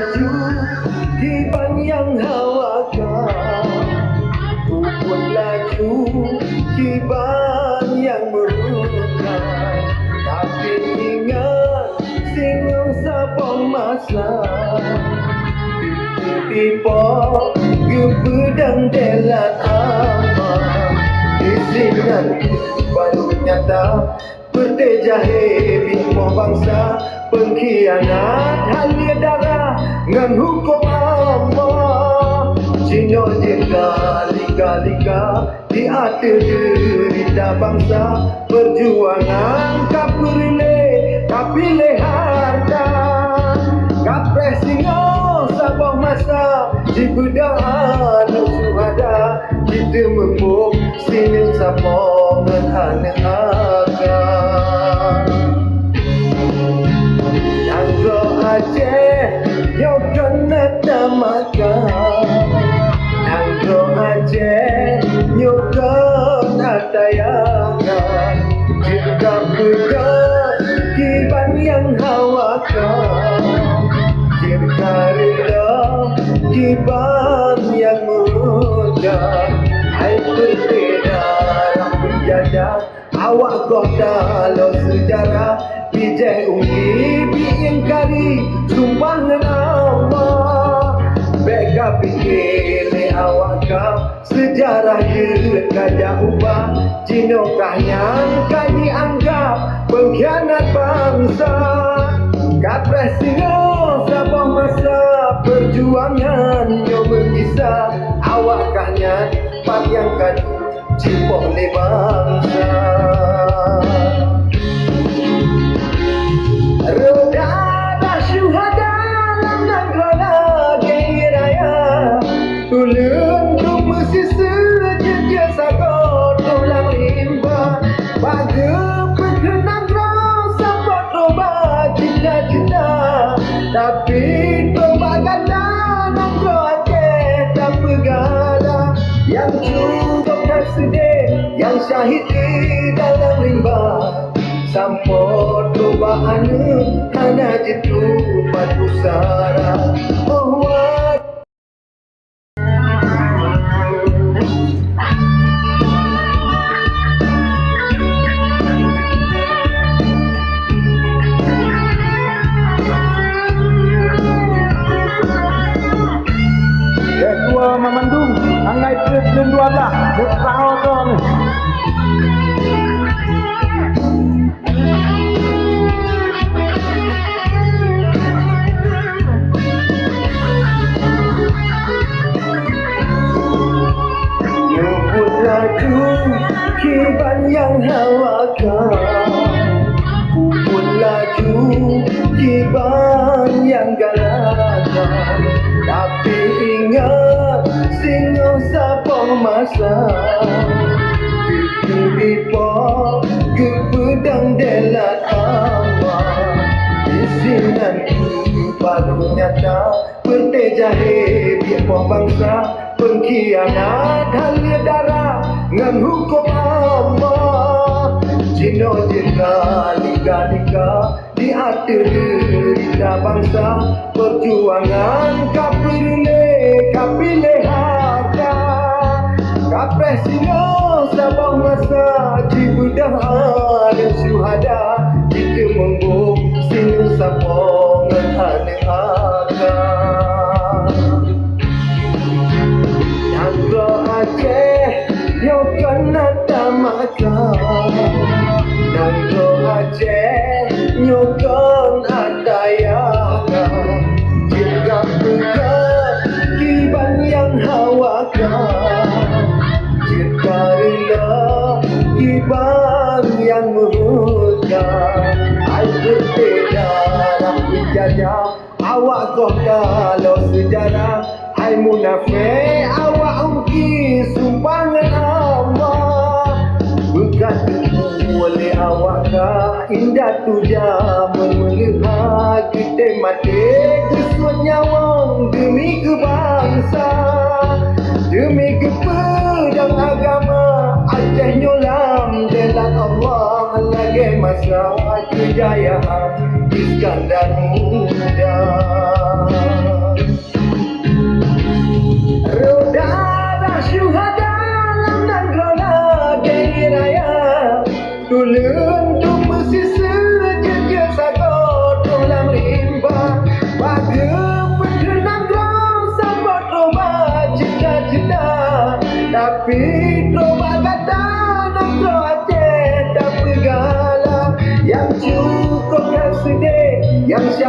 laju Kiban yang hawakan Ku pun laju Kiban yang merukan Tapi ingat Singgung sabong masa. Tiba Gepedang delat amat Isinan baru nyata Bertejah bimo bangsa Pengkhianat. Halia darah Ngan hukum Allah Cino jika lika-lika Di atas derita bangsa Perjuangan kapurile Kapilih harta. Kapres singo sabah masa Di budaan suhada. Kita membuk Sini sabah menghana agar Nangro Aceh Yo kena tamakan Nangro Aceh Yo kena tayangan Jika bukan Kiban yang hawakan Jika rela Kiban yang muda Hai berbeda Rapi jada Awak kau kalau sejarah Bijai unggi Biing kari Sumpah dengan Allah Beka fikir ni awak kau. Sejarah je kaya ubah. Jinokah yang kaya anggap Pengkhianat bangsa? Kapres singo Sabah masa Perjuangan Yo berkisah Awak Pak yang kadu Cipok le bangsa Sampot cobaan Hana jitu Padu Kiban yang hawakan Puput laju Kiban yang galakan Tapi ingat Singo sapong masa Kepipa Kepedang delat awak Isinan baru nyata Bertejah biar bangsa Pengkhianat halia darah Ngan Derita bangsa Perjuangan. Kapile Kapile harta Kapres singo sabah masa Cibudah ada syuhada. Kita mengguk Singo sabah menghana Jajah Awak kau kalau sejarah Hai munafik awak ungki Sumpah dengan Allah. Bukan tentu oleh awak kah Indah tu jaman melihat Kita mati. Kesuat nyawang Demi kebangsa Demi kepedang agama. Aceh nyulam jalan Allah Lagi masa kejayaan habiskan dan mudah. Roda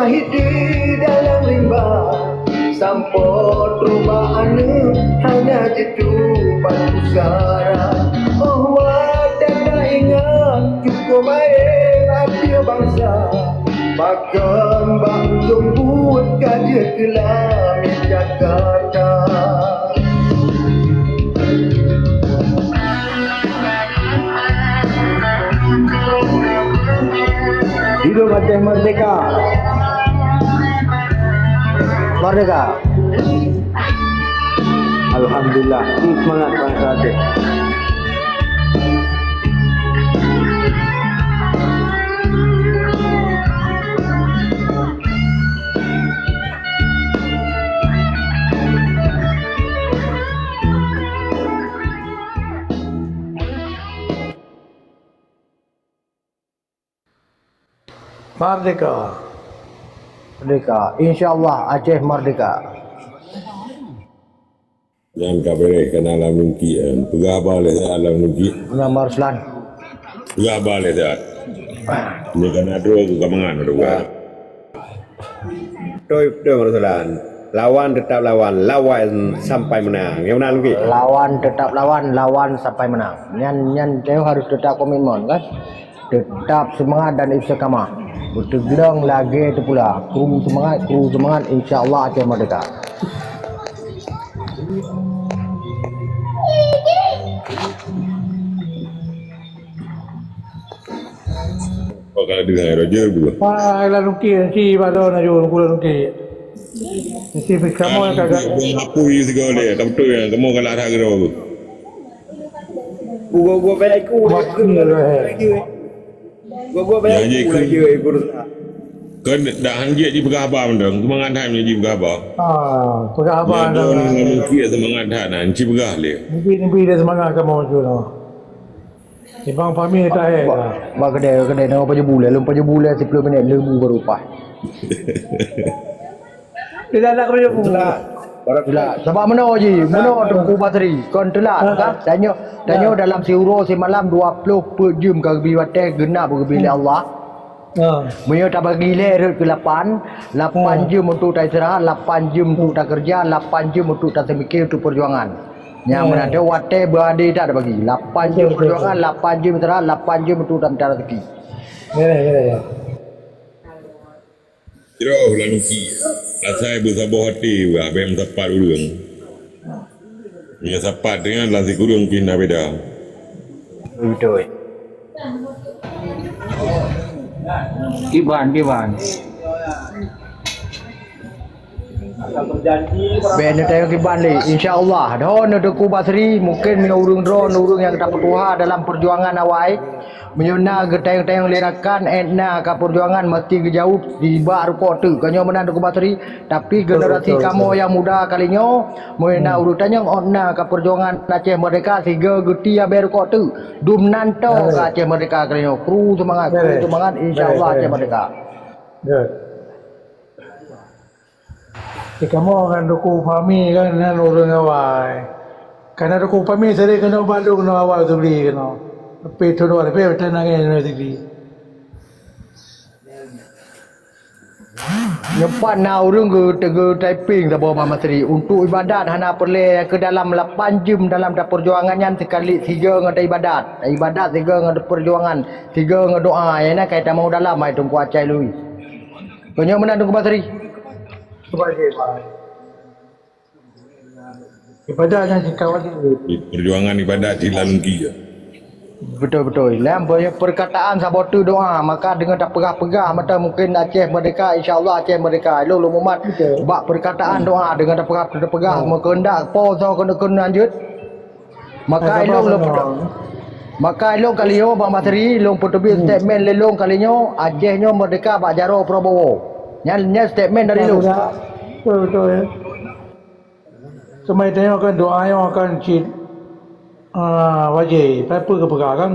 Syahid di dalam rimba. Sampot rumah anu hanya jetupan pusara. Oh wadah tak ingat cukup baik hati bangsa. Bahkan bang jemput kaja kelam Jakarta. Hidup Aceh Merdeka. Merdeka. Alhamdulillah. Hmm, Semangat bangsa Aceh. Merdeka. Merdeka. InsyaAllah Aceh Merdeka. Jangan kabere kena alam nungki kan. Pegah balik saya alam nungki. Nama Ruslan. Pegah balik saya. Ini kena dua ke kamangan dua. Tôi tôi mà Tuhan. Lawan tetap lawan, lawan sampai menang. Yang menang lagi. Lawan tetap lawan, lawan sampai menang. Nyan nyan saya harus tetap komitmen kan. Tetap semangat dan istiqamah. Bertegang lagi itu pula. Kru semangat, kru semangat. InsyaAllah Aceh Merdeka. Oh kalau dengar Roger dulu. Wah, la nuki si pada na jo kula nuki. Si kamu yang kagak. Apa you segala dia? Tak betul yang kamu kalau ada kira aku. Gua gua bayar aku. Ni lah. Gua gua bayar Janji aku ku. lagi. Guru. Kan dah hanjit di pegah apa mendong. Semangat time ni di pegah apa. Ah, pegah apa Apa anda? anda nungki semangat dah nak ci pegah dia. Nimpi nimpi dia semangat kamu tu no. Ibang pami tak eh. Bak kedai kedai nak apa je bulan, lupa je bulan 10 minit lembu baru pas. Dia dah nak kerja pula. Orang Telah. Sebab mana je? Mana Tengku Bateri? Kon telah kan? Tanya tanya dalam siuro semalam 20 per jam ke gebi watai genap gebi Allah. Ha. Mereka tak bagi ler ke 8 8 jam untuk tak istirahat 8 jam untuk tak kerja 8 jam untuk tak semikir untuk perjuangan yang mana ada watai berada tak ada bagi 8 jam perjuangan 8 jam istirahat 8 jam untuk tak minta rezeki Gini gini ya. Kira lah nungki. Asal bersabar hati apa yang sapat urang. Ya sapat dengan lasi kurung kena beda. betul Kiban, kiban. Ben tayong kiban li insyaallah don ada ku basri mungkin mina urung drone urung yang dapat tuha dalam perjuangan awai menyuna ke tayong-tayong lirakan etna ka perjuangan mesti ke jauh tiba ruko tu kanyo menan ku basri tapi generasi kamu yang muda kalinyo meuna urutannya onna ka perjuangan Aceh Merdeka sehingga geti ya tu dum nanto ka Aceh Merdeka kalinyo kru semangat kru semangat insyaallah Aceh Merdeka. Good. Si kamu kan duku pami kan nan urang awai. Karena duku pami sari kena bandu kena awal tu beli kena. Tapi tu dua lepas betul nak kena rezeki. Nyempat na urung ke tega typing tak bawa Mama Sri untuk ibadat hana perle ke dalam 8 jam dalam dak perjuangan yang sekali tiga ngada ibadat. Ibadat tiga ngada perjuangan, tiga ngada doa ya na kaitan mau dalam mai tunggu acai lui. Konyo mana tunggu. Ibadahnya si kawan itu. Perjuangan ibadat di lalungki je. Betul betul. Dalam banyak perkataan sabotu doa maka dengan tak pegah-pegah mata mungkin Aceh merdeka insyaallah Aceh merdeka. Lo lo mumat bak perkataan doa dengan tak tak pegah maka hendak po so kena kena lanjut. Maka elok lo Maka elok kali yo Bang Basri long potobi statement lelong kalinya Aceh nyo merdeka Pak Jaro Prabowo. Nya nya statement dari lu. Betul betul ya. Semai tengok kan doa yang akan cit uh, wajib. Apa ke perkara kan?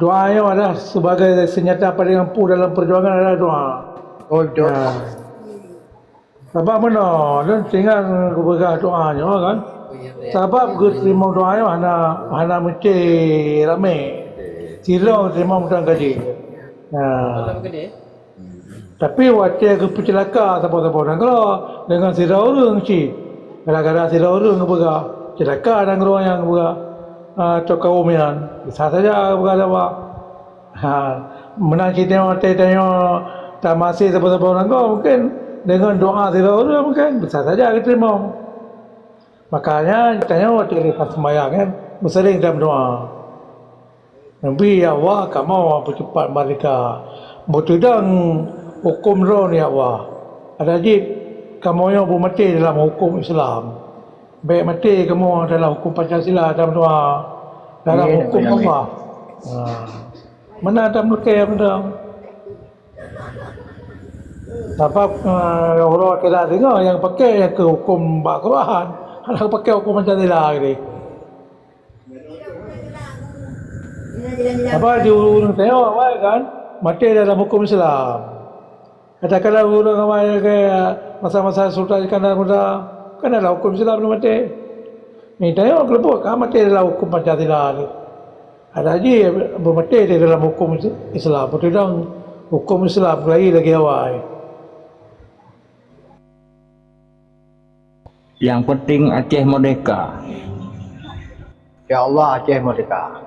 Doa yang adalah sebagai senjata paling ampuh dalam perjuangan adalah doa. Oh betul. Ha. Sebab mana? Dan tinggal keberkah doanya kan. Sebab ke terima doanya hana hana mesti ramai. Sila terima mudah gaji. Ha. Tapi waktu ke pecelaka siapa-siapa dan kalau dengan sila orang si gara-gara sila orang keberkah celaka dan orang yang keberkah uh, cokau umian bisa saja keberkah apa ha menang kita tengok tengok tak masih siapa-siapa orang kau mungkin dengan doa sila orang mungkin bisa saja kita terima makanya tanya waktu kita sembahyang kan bersering dalam doa Nabi ya Allah kamu percepat mereka Bertudang hukum roh ya Allah Ada jid kamu yang bermati dalam hukum Islam Baik mati kamu dalam hukum Pancasila dalam doa Dalam Amin, hukum amin. Allah. Ha. Mana ada mereka benda? Sebab uh, Allah kita dengar yang pakai yang ke hukum Al-Quran Ada pakai hukum Pancasila ni Apa dia orang tengok awal kan? Mati dalam hukum Islam. Katakanlah orang awal ke masa-masa Sultan Iskandar Muda kan dalam hukum Islam dia mati. Ni tengok kelebut kan mati dalam hukum Pancasila ni. Ada lagi bermati di dalam hukum Islam. Betul dan hukum Islam lagi lagi awal. Yang penting Aceh merdeka. Ya Allah Aceh merdeka.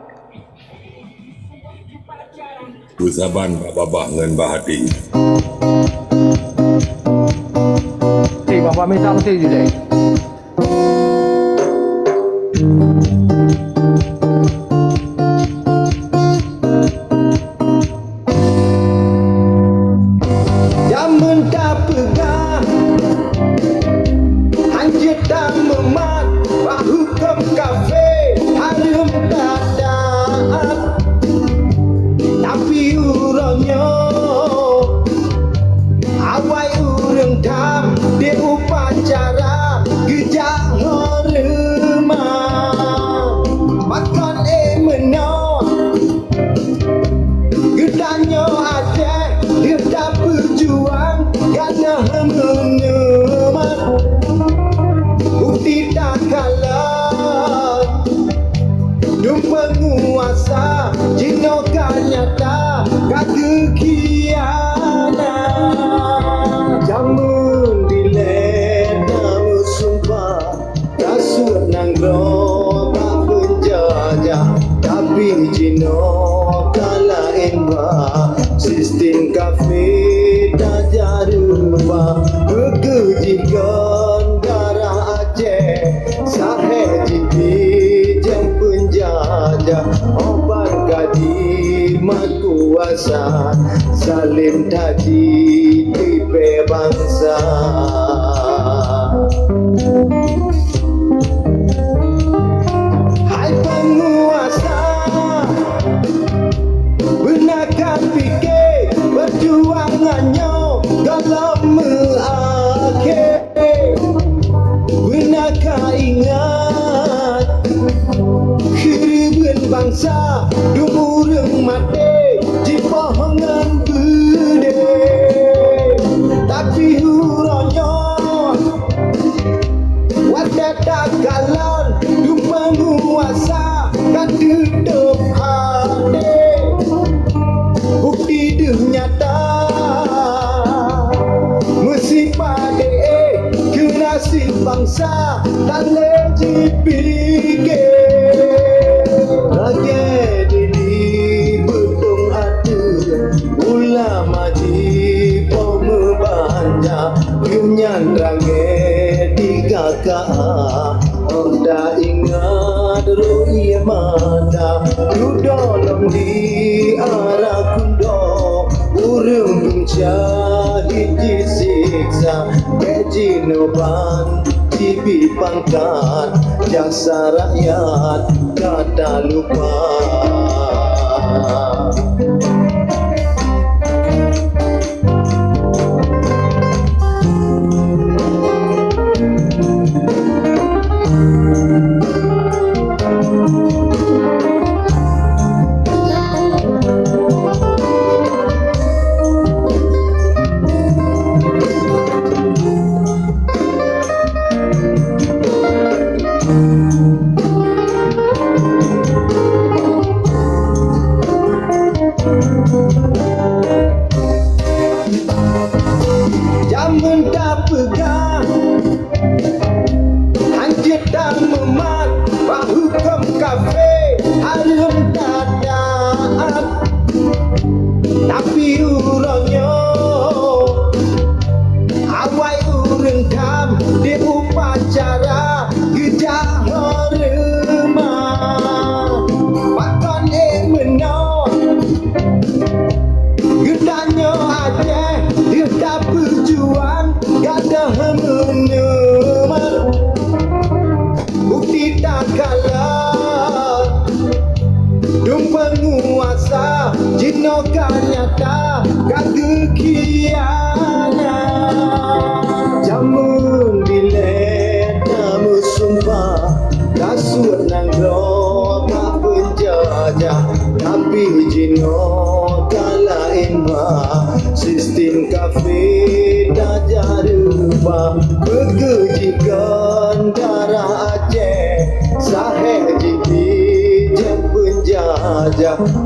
Bersaban babah dengan bahati. Si bapa minta mesti Sistem kafe Tak jarupa Kekejikan Darah Aceh. Sahih jipi Jam penjajah Obat gaji Mat kuasa Salim taji Pipe bangsa pohonan berde Tapi huranya Wadah tak galon Du penguasa Kan tutup hati Bukti dia nyata Mesti pada eh Generasi bangsa Tak lagi Cibi pangkat Jasa rakyat Kata lupa kau nyata kata kianat Jamun bilet kamu sumpah Kasut nang tak penjajah. Tapi jino kala lain Sistem kafe tak jadi rubah Pekerjikan darah Aceh Sahih jipi je penjajah.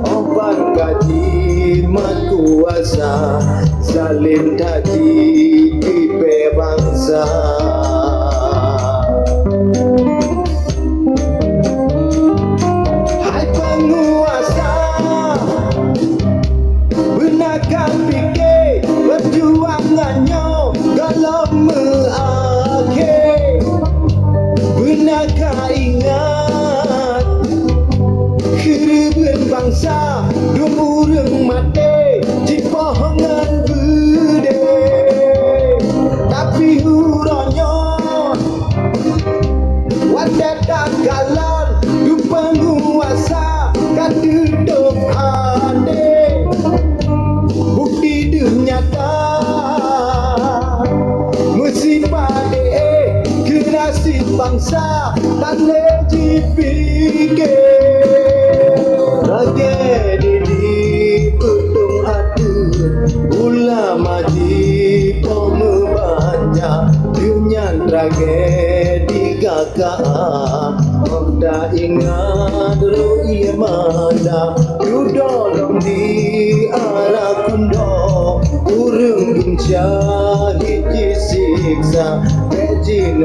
Kuasa Salim taji Pipe bangsa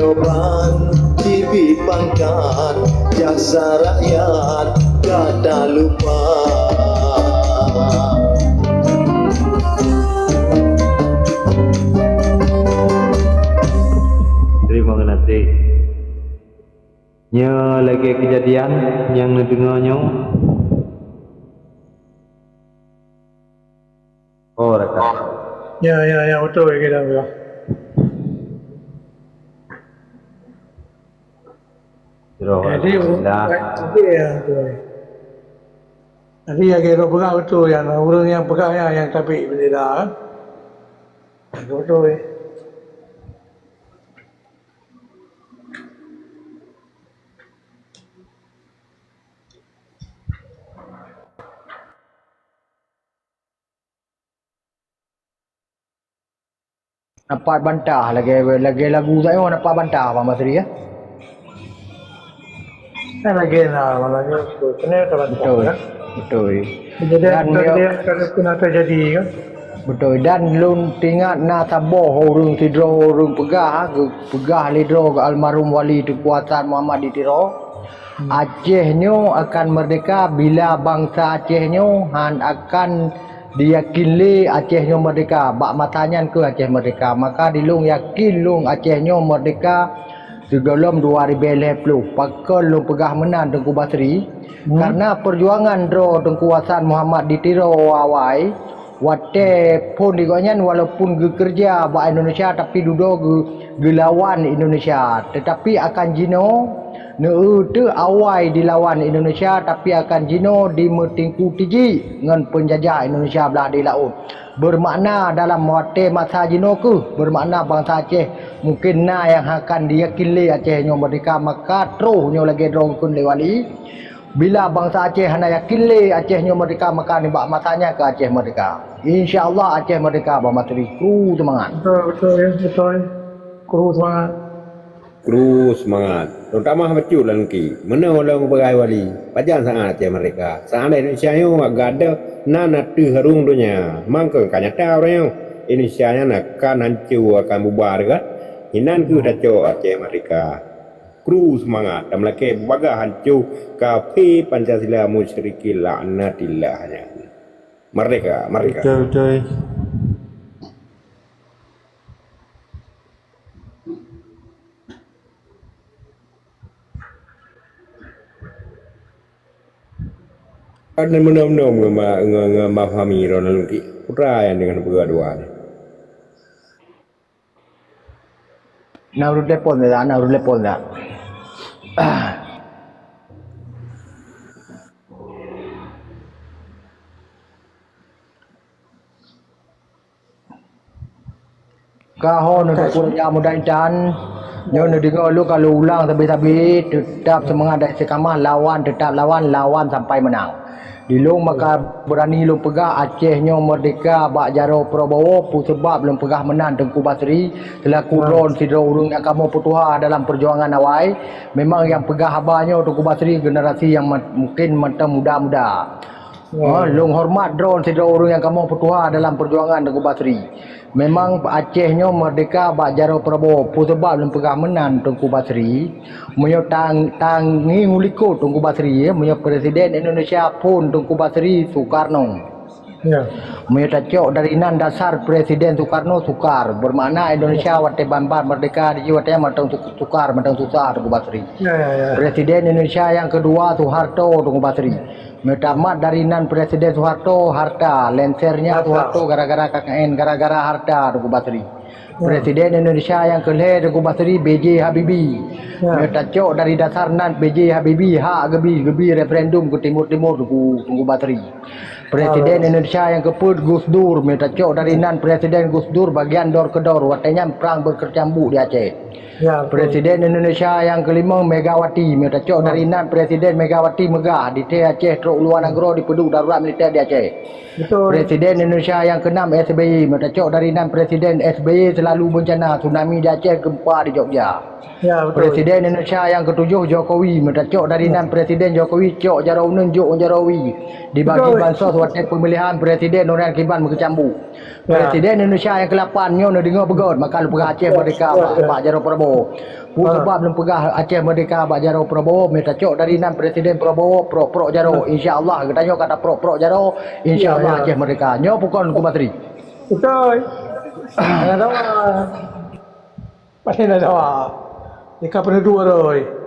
noban Cibi pangkat Jasa rakyat Gada lupa Terima kasih. Nya lagi kejadian yang dengarnya. Oh, rekat. Ya, ya, ya, betul kita ya. Terus. Jadi, Alhamdulillah. Nanti ya, betul. Nanti ya kita pegang betul yang orang yang pegang yang, yang tapi bendera kan. Betul betul ya. Nampak bantah lagi lagi lagu saya nampak bantah Abang Basri ya. Lagi nak malangnya betul. Kena kalau Betul. kan. Betul. Kejadian Dan dia- kalau kena terjadi kan. Betul dan lun tingat na taboh orang tidro orang pegah ke pegah lidro ke almarhum wali kekuatan Muhammad di Tiro. Acehnya akan merdeka bila bangsa Acehnya han akan diyakini Acehnya merdeka. Bak matanya ke Aceh merdeka. Maka dilung yakin lung Acehnya merdeka sebelum 2020. Pakal lung pegah menang Tengku Basri. Karena perjuangan dro tengkuasan Muhammad di Tiro awai Wate pun digonyan walaupun ge kerja buat Indonesia tapi duduk ge, ge lawan Indonesia. Tetapi akan jino tu awai dilawan Indonesia tapi akan jino di metingku tiji dengan penjajah Indonesia belah di laut. Bermakna dalam wate masa jino ke bermakna bangsa Aceh mungkin na yang akan diyakini Aceh nyo merdeka maka terus nyo lagi drong kun lewali. Bila bangsa Aceh hanya yakin le Aceh nyo merdeka maka ni bak masanya ke Aceh merdeka. InsyaAllah Aceh merdeka Abang Matri. Kru semangat. Betul betul ya betul. Kru semangat. Kru semangat. Terutama betul lah ki. Mana orang berai wali. Pajan sangat je mereka. Sangat Indonesia yo agak ada nana tu harung dunia. Mangko kanya tahu reo. Indonesia nya nak kan hancur akan bubar kan. Hinan ku dah co Aceh mereka. Kru semangat. Dan mereka baga hancur kafe Pancasila musyriki laknatillah. Merdeka, merdeka. Betul betul. Ada menom-nom ngema ngema fahami ronan ki. Putra yang dengan berdua ni. Nak urut telepon dah, nak urut telepon dah. Kahon untuk kurang mudah-mudahan Nyo nak dengar lu kalau ulang tapi-tapi tetap semangat dan istiqamah lawan tetap lawan lawan sampai menang. Di maka berani long pegah Aceh nyo merdeka bak jaro Prabowo pu sebab long pegah menang Tengku Basri. Selaku ron sidro urung yang kamu putuha dalam perjuangan awai memang yang pegah abahnya Tengku Basri generasi yang mungkin mata muda-muda. Ha, long hormat drone sidro urung yang kamu putuha dalam perjuangan Tengku Basri. Memang Acehnya merdeka bak jaro Prabowo pu sebab long pegah menang Tengku Basri. Menyo tang tangi nguliko Tengku Basri ya, menyo presiden Indonesia pun Tengku Basri Soekarno. Ya. Menyetacok dari nan dasar Presiden Soekarno sukar bermakna Indonesia wate bambar merdeka di jiwa matang su- sukar matang susah Tengku Basri. Ya ya ya. Presiden Indonesia yang kedua Soeharto Tengku Basri. Metamat dari nan Presiden Soeharto harta, lensernya. Soeharto gara-gara KKN, gara-gara harta Tengku Basri. Presiden Indonesia yang kelih Tengku Basri BJ Habibie. Ya. Metacok dari dasar nan BJ Habibie hak gebi gebi referendum ke timur-timur Tengku Basri. Presiden Indonesia yang keput Gus Dur metacok dari nan Presiden Gus Dur bagian dor ke dor watanya perang berkecambuk di Aceh. Ya. betul. Presiden Indonesia yang kelima Megawati Metacok dari nan Presiden Megawati Megah di Teh Aceh Truk Luar Negara di Peduk Darurat Militer di Aceh Betul. Presiden Indonesia yang keenam SBY Metacok dari nan Presiden SBY selalu bencana tsunami di Aceh gempa di Jogja Ya betul. Presiden Indonesia yang ketujuh Jokowi Metacok dari nan Presiden Jokowi Cok Jarau Nunjuk Jarawi Dibagi Betul. bansos waktu pemilihan Presiden Norian Kiban berkecambu Ya. Presiden Indonesia yang ke-8 nyo nak dengar begot maka lu pegah Aceh Merdeka Ya. Pak Jarau Prabowo. Ha. sebab belum pegah Aceh Merdeka Pak Jarau Prabowo minta cok dari nan Presiden Prabowo pro pro Jarau insya-Allah kita nyo kata pro pro Jarau insya-Allah Ya, ya. Aceh Merdeka. Nyo pukul ku bateri. Betul. Nak tahu. Pasti nak tahu. Ikan pernah dua rồi.